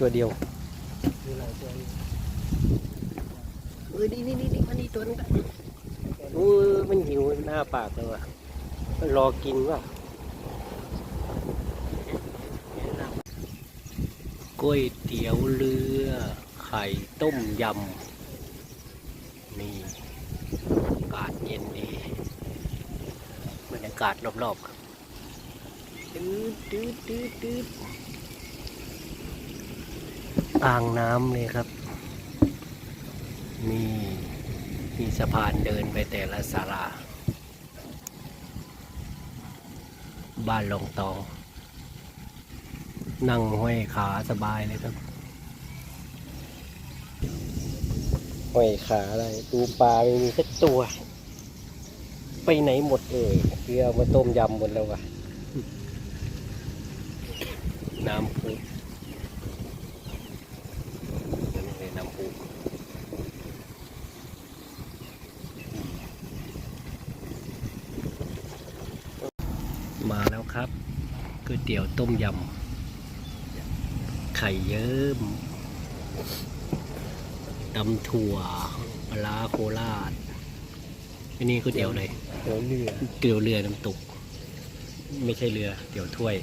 ตัวเดียวมีหลายตัวอยู่เออนี่นี่นี่นี่มันนี่ตัวนึงอะโอ้ยมันหิวหน้าปากเลยว่ะมันรอกินว่ะก๋วยเตี๋ยวเรือ ไข่ต้มยำนี่อากาศเย็นดีบรรยากาศรอบๆครับตืดตืดตืดตืด อ่างน้ำเลยครับ นี่มีสะพานเดินไปแต่ละศาลา บ้านลงตอง นั่งห้อยขาสบายเลยครับห้อยขาอะไรตูปลาไม่มีสักตัว ไปไหนหมดเลยเพื่อเอามาต้มยำหมดแล้ววะน้ำพุนี่เลยน้ำพุ มาแล้วครับก๋วยเตี๋ยวต้มยำไข่เยิ้มตำถั่วปลาร้าโคราชอันนี้ก๋วยเตี๋ยวเลยเดี๋ยวเรือเตี๋ยวเรือน้ำตก ไม่ใช่เรือเตี๋ยวถ้วย